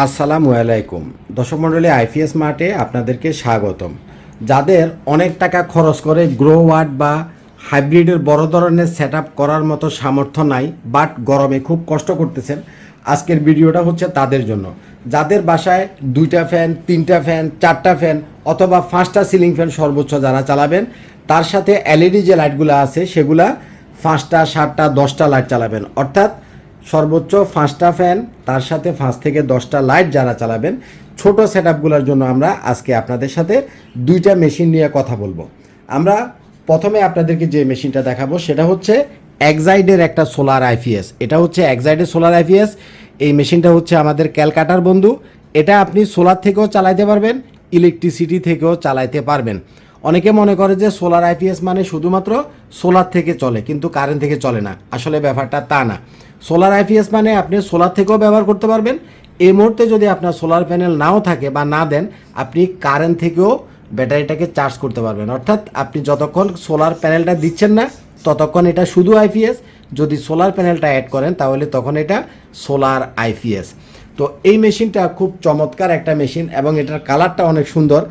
আসসালামু আলাইকুম। দর্শক মণ্ডলী, আইপিএস মার্টে আপনাদেরকে স্বাগতম। যাদের অনেক টাকা খরচ করে গ্রো ওয়ার্ড বা হাইব্রিডের বড় ধরনের সেট করার মতো সামর্থ্য নাই, বাট গরমে খুব কষ্ট করতেছেন, আজকের ভিডিওটা হচ্ছে তাদের জন্য। যাদের বাসায় দুইটা ফ্যান, তিনটা ফ্যান, চারটা ফ্যান অথবা পাঁচটা সিলিং ফ্যান সর্বোচ্চ যারা চালাবেন, তার সাথে এলইডি যে লাইটগুলো আছে, সেগুলা পাঁচটা, সাতটা, দশটা লাইট চালাবেন। অর্থাৎ সর্বোচ্চ পাঁচটা ফ্যান তার সাথে পাঁচ থেকে দশটা লাইট যারা চালাবেন, ছোট সেট আপগুলোর জন্য আমরা আজকে আপনাদের সাথে দুইটা মেশিন নিয়ে কথা বলব। আমরা প্রথমে আপনাদেরকে যে মেশিনটা দেখাবো, সেটা হচ্ছে একজাইডের একটা সোলার আইপিএস এটা হচ্ছে একজাইডের সোলার আইপিএস এই মেশিনটা হচ্ছে আমাদের ক্যালকাটার বন্ধু। এটা আপনি সোলার থেকেও চালাইতে পারবেন ইলেকট্রিসিটি থেকেও চালাইতে পারবেন। অনেকে মনে করে যে সোলার আইপিএস মানে শুধুমাত্র সোলার থেকে চলে, কিন্তু কারেন্ট থেকে চলে না। আসলে ব্যাপারটা তা না। সোলার আইপিএস মানে আপনি সোলার থেকেও ব্যবহার করতে পারবেন। এই মুহূর্তে যদি আপনার সোলার প্যানেল নাও থাকে বা না দেন, আপনি কারেন্ট থেকেও ব্যাটারিটাকে চার্জ করতে পারবেন। অর্থাৎ আপনি যতক্ষণ সোলার প্যানেলটা দিচ্ছেন না, ততক্ষণ এটা শুধু আইপিএস যদি সোলার প্যানেলটা অ্যাড করেন, তাহলে তখন এটা সোলার আইপিএস তো এই মেশিনটা খুব চমৎকার একটা মেশিন এবং এটার কালারটা অনেক সুন্দর।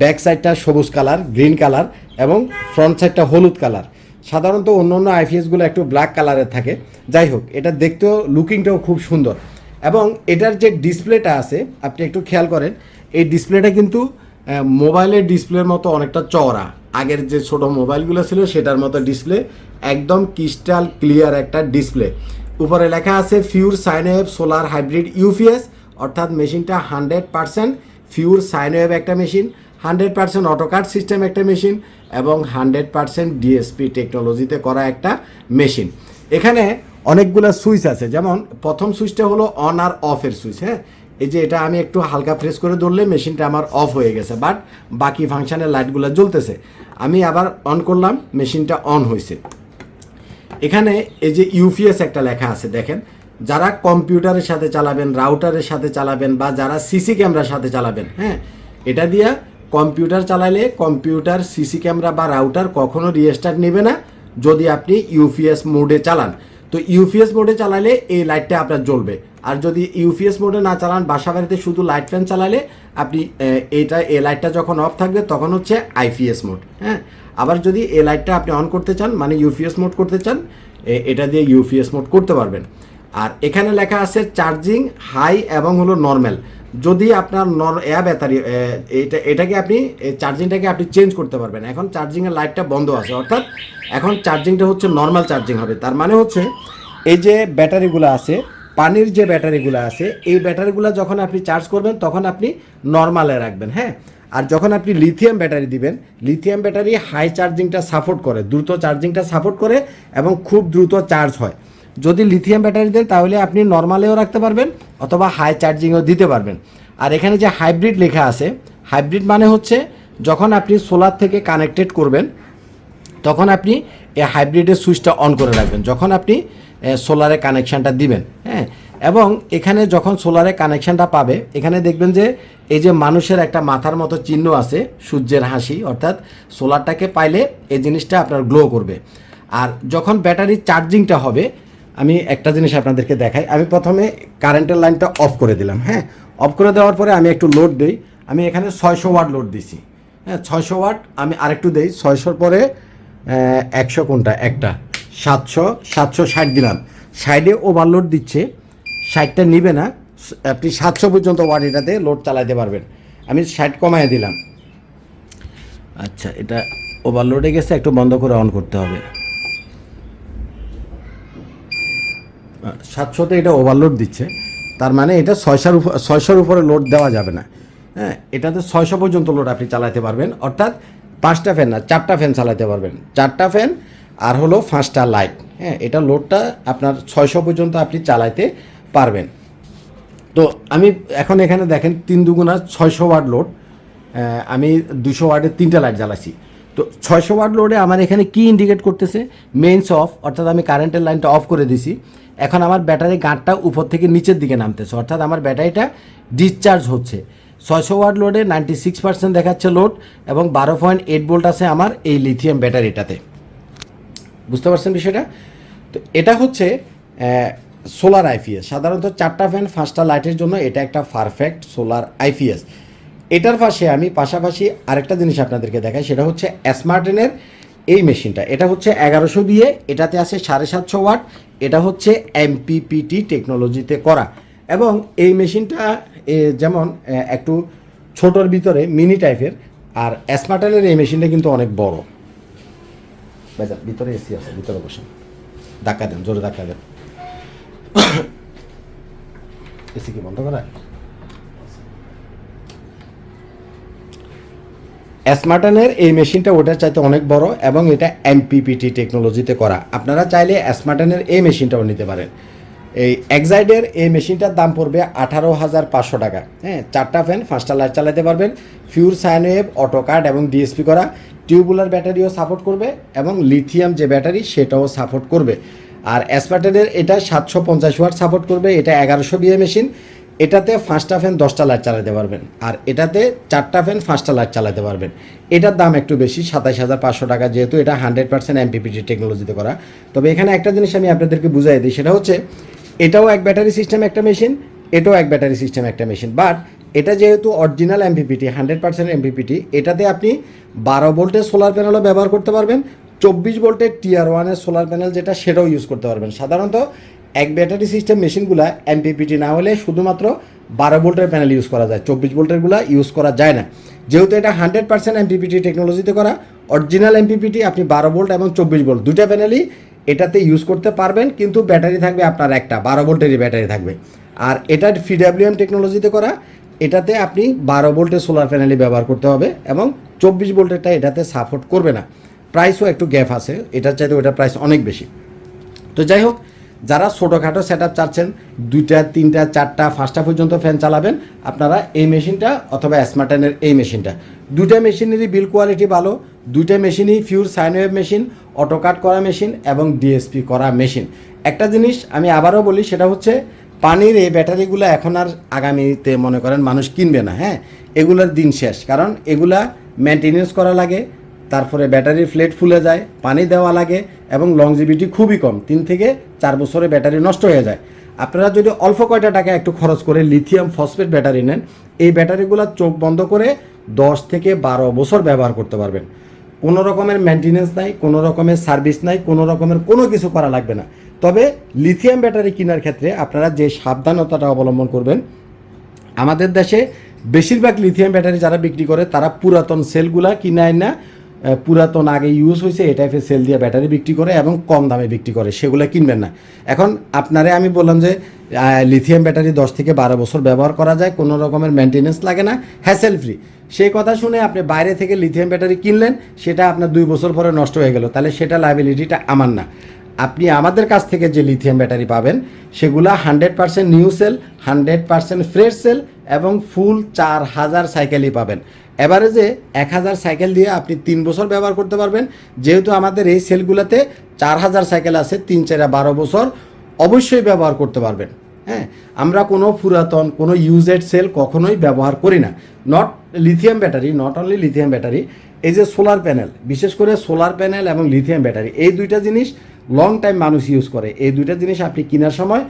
ব্যাক সাইডটা সবুজ কালার গ্রিন কালার এবং ফ্রন্ট সাইডটা হলুদ কালার সাধারণত অন্য অন্য আইপিএসগুলো একটু ব্ল্যাক কালারের থাকে। যাই হোক, এটা দেখতেও লুকিংটাও খুব সুন্দর। এবং এটার যে ডিসপ্লেটা আছে, আপনি একটু খেয়াল করেন, এই ডিসপ্লেটা কিন্তু মোবাইলের ডিসপ্লের মতো অনেকটা চওড়া। আগের যে ছোট মোবাইলগুলো ছিল, সেটার মতো ডিসপ্লে একদম ক্রিস্টাল ক্লিয়ার একটা ডিসপ্লে উপরে লেখা আছে pure sine wave solar hybrid UPS অর্থাৎ মেশিনটা hundred percent pure sine wave একটা machine hundred percent auto cut system একটা মেশিন এবং হান্ড্রেড পার্সেন্ট ডিএসপি টেকনোলজিতে করা একটা মেশিন। এখানে অনেকগুলো সুইচ আছে, যেমন প্রথম সুইচটা হলো অন আর অফের সুইচ হ্যাঁ? এই যে এটা আমি একটু হালকা প্রেস করে ধরলে মেশিনটা আমার অফ হয়ে গেছে, বাট বাকি ফাংশানের লাইটগুলো জ্বলতেছে। আমি আবার অন করলাম, মেশিনটা অন হয়েছে। এখানে এই যে ইউপিএস একটা লেখা আছে, দেখেন। যারা কম্পিউটারের সাথে চালাবেন, রাউটারের সাথে চালাবেন বা যারা সিসি ক্যামেরার সাথে চালাবেন হ্যাঁ? এটা দিয়া কম্পিউটার চালাইলে কম্পিউটার, সিসি ক্যামেরা বা রাউটার কখনো রিস্টার্ট নেবে না যদি আপনি ইউপিএস মোডে চালান। তো ইউপিএস মোডে চালালে এই লাইটটা আপনার জ্বলবে। আর যদি ইউপিএস মোডে না চালান, বাসা বাড়িতে শুধু লাইট ফ্যান চালালে আপনি এইটা, এই লাইটটা যখন অফ থাকবে তখন হচ্ছে আইপিএস মোড হ্যাঁ? আবার যদি এই লাইটটা আপনি অন করতে চান মানে ইউপিএস মোড করতে চান এটা দিয়ে ইউপিএস মোড করতে পারবেন। আর এখানে লেখা আছে চার্জিং হাই এবং হলো নর্মাল যদি আপনার নর এয়া ব্যাটারি এটা, এটাকে আপনি চার্জিংটাকে আপনি চেঞ্জ করতে পারবেন। এখন চার্জিংয়ের লাইটটা বন্ধ আছে। অর্থাৎ এখন চার্জিংটা হচ্ছে নর্মাল চার্জিং হবে। তার মানে হচ্ছে এই যে ব্যাটারিগুলো আছে, পানির যে ব্যাটারিগুলো আছে, এই ব্যাটারিগুলো যখন আপনি চার্জ করবেন, তখন আপনি নর্মালে রাখবেন হ্যাঁ? আর যখন আপনি লিথিয়াম ব্যাটারি দিবেন, লিথিয়াম ব্যাটারি হাই চার্জিংটা সাপোর্ট করে, দ্রুত চার্জিংটা সাপোর্ট করে এবং খুব দ্রুত চার্জ হয়। যদি লিথিয়াম ব্যাটারি দেন, তাহলে আপনি নর্মালেও রাখতে পারবেন, অথবা হাই চার্জিংও দিতে পারবেন। আর এখানে যে হাইব্রিড লেখা আছে হাইব্রিড মানে হচ্ছে যখন আপনি সোলার থেকে কানেক্টেড করবেন, তখন আপনি এই হাইব্রিডের সুইচটা অন করে রাখবেন, যখন আপনি সোলারে কানেকশানটা দিবেন হ্যাঁ? এবং এখানে যখন সোলারে কানেকশানটা পাবে, এখানে দেখবেন যে এই যে মানুষের একটা মাথার মতো চিহ্ন আছে, সূর্যের হাসি, অর্থাৎ সোলারটাকে পাইলে এই জিনিসটা আপনার গ্লো করবে। আর যখন ব্যাটারি চার্জিংটা হবে আমি একটা জিনিস আপনাদেরকে দেখাই। আমি প্রথমে কারেন্টের লাইনটা অফ করে দিলাম হ্যাঁ? অফ করে দেওয়ার পরে আমি একটু লোড দিই। আমি এখানে ছয়শো ওয়াট লোড দিছি। হ্যাঁ ছয়শো ওয়াট আমি আরেকটু দিই। ছয়শোর পরে একশো কোনটা? একটা। সাতশো সাতশো ষাট দিলাম। সাইডে ওভারলোড দিচ্ছে। ষাটটা নিবে না। আপনি সাতশো পর্যন্ত ওয়াট এটাতে লোড চালাইতে পারবেন। আমি ষাট কমায় দিলাম। আচ্ছা এটা ওভারলোডে গেছে, একটু বন্ধ করে অন করতে হবে। সাতশোতে এটা ওভারলোড দিচ্ছে। তার মানে এটা ছয়শোর উপর ছয়শোর উপরে লোড দেওয়া যাবে না। হ্যাঁ এটাতে ছয়শো পর্যন্ত লোড আপনি চালাতে পারবেন। অর্থাৎ পাঁচটা ফ্যান না, চারটা ফ্যান চালাতে পারবেন। চারটা ফ্যান আর হলো পাঁচটা লাইট হ্যাঁ এটা লোডটা আপনার ছয়শো পর্যন্ত আপনি চালাতে পারবেন। তো আমি এখন এখানে দেখেন তিন দুগুণা ছয়শো ওয়াট লোড আমি দুশো ওয়ার্ডের তিনটা লাইট জ্বালাচ্ছি তো ছয়শো ওয়াট লোডে আমার এখানে কি ইন্ডিকেট করতেছে? মেইনস অফ অর্থাৎ আমি কারেন্টের লাইনটা অফ করে দিছি। এখন আমার ব্যাটারি গাঁটটা উপর থেকে নিচের দিকে নামতেছে, অর্থাৎ আমার ব্যাটারিটা ডিসচার্জ হচ্ছে। ছয়শো ওয়াট লোডে নাইনটি সিক্স পার্সেন্ট দেখাচ্ছে লোড এবং বারো পয়েন্ট এইট ভোল্ট আছে আমার এই লিথিয়াম ব্যাটারিটাতে বুঝতে পারছেন বিষয়টা? তো এটা হচ্ছে সোলার আইপিএস সাধারণত চারটা ফ্যান পাঁচটা লাইটের জন্য এটা একটা পারফেক্ট সোলার আইপিএস এটার পাশে আমি পাশাপাশি আরেকটা জিনিস আপনাদেরকে দেখাই, সেটা হচ্ছে স্মার্টেনের এই মেশিনটা। এটা হচ্ছে এগারোশো বিয়ে এটাতে আছে সাড়ে সাতশো ওয়াট, এটা হচ্ছে এমপিপিটি টেকনোলজিতে করা। এবং এই মেশিনটা যেমন একটু ছোটোর ভিতরে মিনি টাইপের আর স্মার্টেনের এই মেশিনটা কিন্তু অনেক বড়। ভিতরে এসি আছে, ভিতরে বসেন। ধাক্কা দেন, জোরে ধাক্কা দেন। এসি কি বন্ধ করা স্মার্টনের এই মেশিনটা ওটার চাইতে অনেক বড় এবং এটা এমপিপিটি টেকনোলজিতে করা। আপনারা চাইলে স্মার্টনের এই মেশিনটাও নিতে পারেন। এই এক্সাইডের এই মেশিনটার দাম পড়বে আঠারো হাজার পাঁচশো টাকা। হ্যাঁ চারটা ফ্যান পাঁচটা লাইট চালাতে পারবেন। Pure sine wave auto cut এবং ডিএসপি করা। টিউবুলার ব্যাটারিও সাপোর্ট করবে এবং লিথিয়াম যে ব্যাটারি সেটাও সাপোর্ট করবে। আর অ্যাসপার্টেনের এটা সাতশো পঞ্চাশ ওয়াট সাপোর্ট করবে। এটা এগারোশো বিয়ে মেশিন এটাতে পাঁচটা ফ্যান দশটা লাইট চালাতে পারবেন। আর এটাতে চারটা ফ্যান পাঁচটা লাইট চালাতে পারবেন। এটার দাম একটু বেশি, সাতাইশ হাজার পাঁচশো টাকা, যেহেতু এটা হান্ড্রেড পার্সেন্ট এমপিপিটি টেকনোলজিতে করা। তবে এখানে একটা জিনিস আমি আপনাদেরকে বুঝাই দিই, সেটা হচ্ছে এটাও এক ব্যাটারি সিস্টেম একটা মেশিন, এটাও এক ব্যাটারি সিস্টেম একটা মেশিন। বাট এটা যেহেতু original MPPT, hundred percent MPPT, এটাতে আপনি বারো ভোল্টের সোলার প্যানেলও ব্যবহার করতে পারবেন, চব্বিশ ভোল্টের টিআর ওয়ানের সোলার প্যানেল যেটা, সেটাও ইউজ করতে পারবেন। সাধারণত এক ব্যাটারি সিস্টেম মেশিনগুলো এমপিপিটি না হলে শুধুমাত্র বারো ভোল্টের প্যানেল ইউজ করা যায়, চব্বিশ ভোল্টেরগুলো ইউজ করা যায় না। যেহেতু এটা হান্ড্রেড পার্সেন্ট এমপিপিটি টেকনোলজিতে করা অরিজিনাল এমপিপিটি আপনি বারো ভোল্ট এবং চব্বিশ ভোল্ট দুটা প্যানেলই এটাতে ইউজ করতে পারবেন, কিন্তু ব্যাটারি থাকবে আপনার একটা, বারো ভোল্টেরই ব্যাটারি থাকবে। আর এটা ফিডাব্লিউএম টেকনোলজিতে করা, এটাতে আপনি বারো ভোল্টের সোলার প্যানেলই ব্যবহার করতে হবে এবং চব্বিশ ভোল্টেরটা এটাতে সাপোর্ট করবে না। প্রাইসও একটু গ্যাপ আছে, এটার চাইতে ওটার প্রাইস অনেক বেশি। তো যাই হোক যারা ছোটোখাটো সেট আপ চাচ্ছেন, দুইটা, তিনটা, চারটা, পাঁচটা পর্যন্ত ফ্যান চালাবেন, আপনারা এই মেশিনটা অথবা স্মার্টানের এই মেশিনটা। দুইটা মেশিনেরই বিল কোয়ালিটি ভালো, দুইটা মেশিনই pure sine wave machine auto cut করা মেশিন এবং ডিএসপি করা মেশিন একটা জিনিস আমি আবারও বলি, সেটা হচ্ছে পানির এই ব্যাটারিগুলো এখন আর আগামীতে মনে করেন মানুষ কিনবে না হ্যাঁ? এগুলোর দিন শেষ, কারণ এগুলা মেনটেনেন্স করা লাগে তারপরে ব্যাটারির ফ্লেট ফুলে যায় পানি দেওয়া লাগে এবং লংজিভিটি খুবই কম। তিন থেকে চার বছরে ব্যাটারি নষ্ট হয়ে যায়। আপনারা যদি অল্প কয়টা টাকা একটু খরচ করে লিথিয়াম ফসফেট ব্যাটারি নেন এই ব্যাটারিগুলো চোখ বন্ধ করে দশ থেকে বারো বছর ব্যবহার করতে পারবেন। কোনো রকমের মেনটেনেন্স নাই কোনো রকমের সার্ভিস নাই কোনো রকমের কোনো কিছু করা লাগবে না। তবে লিথিয়াম ব্যাটারি কেনার ক্ষেত্রে আপনারা যে সাবধানতাটা অবলম্বন করবেন আমাদের দেশে বেশিরভাগ লিথিয়াম ব্যাটারি যারা বিক্রি করে তারা পুরাতন সেলগুলা কিনায় না আহ, পুরাতন আগে ইউজ হয়েছে, এই টাইপের সেল দিয়ে ব্যাটারি বিক্রি করে এবং কম দামে বিক্রি করে। সেগুলো কিনবেন না। এখন আপনারে আমি বললাম যে লিথিয়াম ব্যাটারি দশ থেকে বারো বছর ব্যবহার করা যায়, কোনো রকমের মেনটেনেন্স লাগে না হ্যাসেল ফ্রি সেই কথা শুনে আপনি বাইরে থেকে লিথিয়াম ব্যাটারি কিনলেন, সেটা আপনার দুই বছর পরে নষ্ট হয়ে গেল। তাহলে সেটা লাইবিলিটিটা আমার না। আপনি আমাদের কাছ থেকে যে লিথিয়াম ব্যাটারি পাবেন, সেগুলা hundred percent new cell hundred percent fresh cell এবং ফুল চার হাজার সাইকেলই পাবেন। এভারেজে এক হাজার সাইকেল দিয়ে আপনি তিন বছর ব্যবহার করতে পারবেন। যেহেতু আমাদের এই সেলগুলোতে চার হাজার সাইকেল আছে, তিন, চারা, বারো বছর অবশ্যই ব্যবহার করতে পারবেন। হ্যাঁ আমরা কোনো পুরাতন, কোনো ইউজেড সেল কখনোই ব্যবহার করি না। Not lithium battery not only lithium battery এই যে সোলার প্যানেল বিশেষ করে সোলার প্যানেল এবং লিথিয়াম ব্যাটারি এই দুইটা জিনিস লং টাইম মানুষ ইউজ করে। এই দুইটা জিনিস আপনি কেনার সময়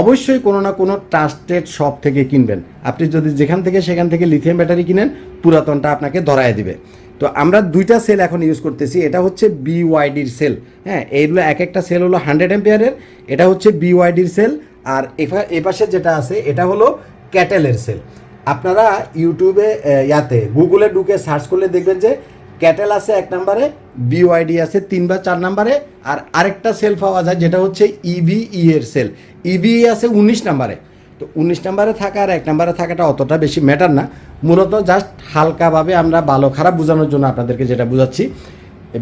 অবশ্যই কোনো না কোনো ট্রাস্টেড শপ থেকে কিনবেন। আপনি যদি যেখান থেকে সেখান থেকে লিথিয়াম ব্যাটারি কিনেন, পুরাতনটা আপনাকে ধরায় দিবে। তো আমরা দুইটা সেল এখন ইউজ করতেছি। এটা হচ্ছে বিওয়াইডির সেল হ্যাঁ এইগুলো এক একটা সেল হলো হান্ড্রেড এম্পিয়ারের এটা হচ্ছে বিওয়াইডির সেল আর এপাশে যেটা আছে, এটা হলো ক্যাটেলের সেল আপনারা ইউটিউবে ইয়াতে গুগলে ঢুকে সার্চ করলে দেখবেন যে ক্যাটেল আছে এক নম্বরে বিওয়াইডি আছে তিন বা চার নম্বরে, আর আরেকটা সেল পাওয়া যায় যেটা হচ্ছে ইভিই এর সেল ইভিই আছে উনিশ নম্বরে। তো উনিশ নম্বরে থাকা আর এক নম্বরে থাকাটা অতটা বেশি ম্যাটার না। মূলত জাস্ট হালকাভাবে আমরা ভালো খারাপ বোঝানোর জন্য আপনাদেরকে যেটা বুঝাচ্ছি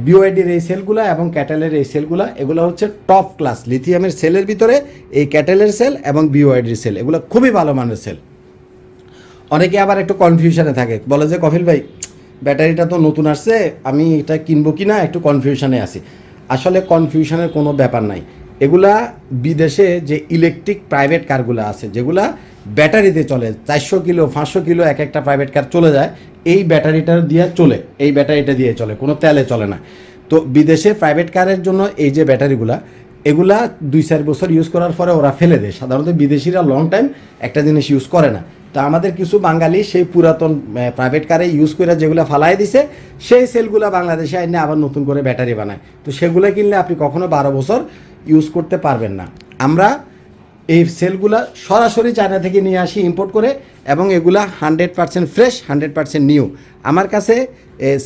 বিওআইডির এই সেলগুলো এবং ক্যাটেলের এই সেলগুলো এগুলো হচ্ছে টপ ক্লাস লিথিয়ামের সেলের ভিতরে এই ক্যাটেলের সেল এবং বিওআইডির সেল এগুলো খুবই ভালো মানের সেল অনেকে আবার একটু কনফিউশনে থাকে। বলে যে কফিল ভাই ব্যাটারিটা তো নতুন আসছে, আমি এটা কিনবো কি না একটু কনফিউশনে আছি। আসলে কনফিউশনের কোনো ব্যাপার নাই। এগুলা বিদেশে যে ইলেকট্রিক প্রাইভেট কারগুলো আছে, যেগুলা ব্যাটারিতে চলে, চারশো কিলো, পাঁচশো কিলো এক একটা প্রাইভেট কার চলে যায়, এই ব্যাটারিটা দিয়ে চলে, এই ব্যাটারিটা দিয়ে চলে, কোনো তেলে চলে না। তো বিদেশে প্রাইভেট কারের জন্য এই যে ব্যাটারিগুলা, এগুলা দুই চার বছর ইউজ করার পরে ওরা ফেলে দেয়। সাধারণত বিদেশিরা লং টাইম একটা জিনিস ইউজ করে না। তা আমাদের কিছু বাঙালি সেই পুরাতন প্রাইভেট কারে ইউজ করে যেগুলো ফালাই দিছে, সেই সেলগুলো বাংলাদেশে আইনে আবার নতুন করে ব্যাটারি বানায়। তো সেগুলো কিনলে আপনি কখনো বারো বছর ইউজ করতে পারবেন না। আমরা এই সেলগুলা সরাসরি চায়না থেকে নিয়ে আসি ইম্পোর্ট করে এবং এগুলা hundred percent fresh hundred percent new আমার কাছে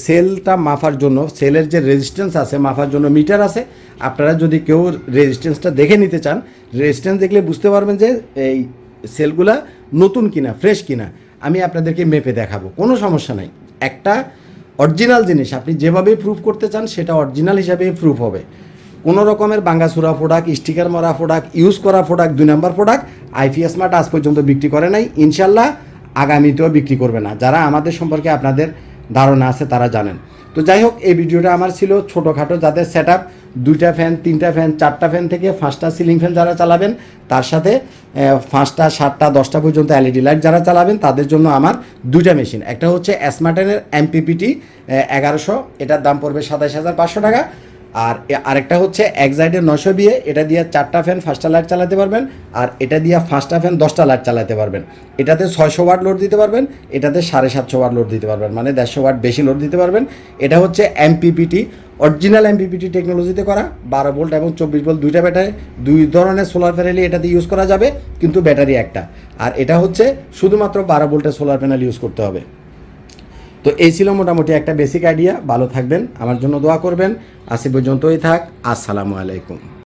সেলটা মাফার জন্য সেলের যে রেজিস্ট্যান্স আছে, মাফার জন্য মিটার আছে, আপনারা যদি কেউ রেজিস্ট্যান্সটা দেখে নিতে চান রেজিস্ট্যান্স দেখলে বুঝতে পারবেন যে এই সেলগুলা নতুন কিনা ফ্রেশ কিনা, আমি আপনাদেরকে মেপে দেখাবো। কোনো সমস্যা নাই। একটা অরিজিনাল জিনিস, আপনি যেভাবে প্রুফ করতে চান, সেটা অরিজিনাল হিসাবেই প্রুফ হবে। কোনো রকমের বাঙ্গাসুরা প্রোডাক্ট স্টিকার মারা প্রোডাক্ট ইউজ করা প্রোডাক্ট দুই নম্বর প্রোডাক্ট আইপিএস মার্ট আজ পর্যন্ত বিক্রি করে নাই। ইনশাল্লাহ আগামীতেও বিক্রি করবে না। যারা আমাদের সম্পর্কে আপনাদের ধারণা আছে, তারা জানেন। তো যাই হোক, এই ভিডিওটা আমার ছিল ছোটোখাটো, যাদের সেট আপ দুইটা ফ্যান তিনটা ফ্যান চারটা ফ্যান থেকে পাঁচটা সিলিং ফ্যান যারা চালাবেন, তার সাথে পাঁচটা সাতটা, দশটা পর্যন্ত এলইডি লাইট যারা চালাবেন, তাদের জন্য আমার দুইটা মেশিন একটা হচ্ছে অ্যাসমার্টেনের এমপিপিটি এগারোশো, এটার দাম পড়বে সাতাইশ হাজার পাঁচশো টাকা। আর আরেকটা হচ্ছে এক্সাইডের নশো বিয়ে এটা দিয়ে চারটা ফ্যান পাঁচটা লাইট চালাতে পারবেন, আর এটা দিয়ে পাঁচটা ফ্যান দশটা লাইট চালাতে পারবেন। এটাতে ছয়শো ওয়াট লোড দিতে পারবেন, এটাতে সাড়ে সাতশো ওয়াট লোড দিতে পারবেন মানে দেড়শো ওয়াট বেশি লোড দিতে পারবেন। এটা হচ্ছে এমপিপিটি অরিজিনাল এমপিপিটি টেকনোলজিতে করা, বারো ভোল্ট এবং চব্বিশ ভোল্ট দুইটা ব্যাটারি, দুই ধরনের সোলার প্যানেলই এটাতে ইউজ করা যাবে, কিন্তু ব্যাটারি একটা। আর এটা হচ্ছে শুধুমাত্র বারো ভোল্টের সোলার প্যানেল ইউজ করতে হবে। তো এই ছিল মোটামুটি একটা বেসিক আইডিয়া ভালো থাকবেন, আমার জন্য দোয়া করবেন। আসি পর্যন্তই থাক। আসসালামু আলাইকুম।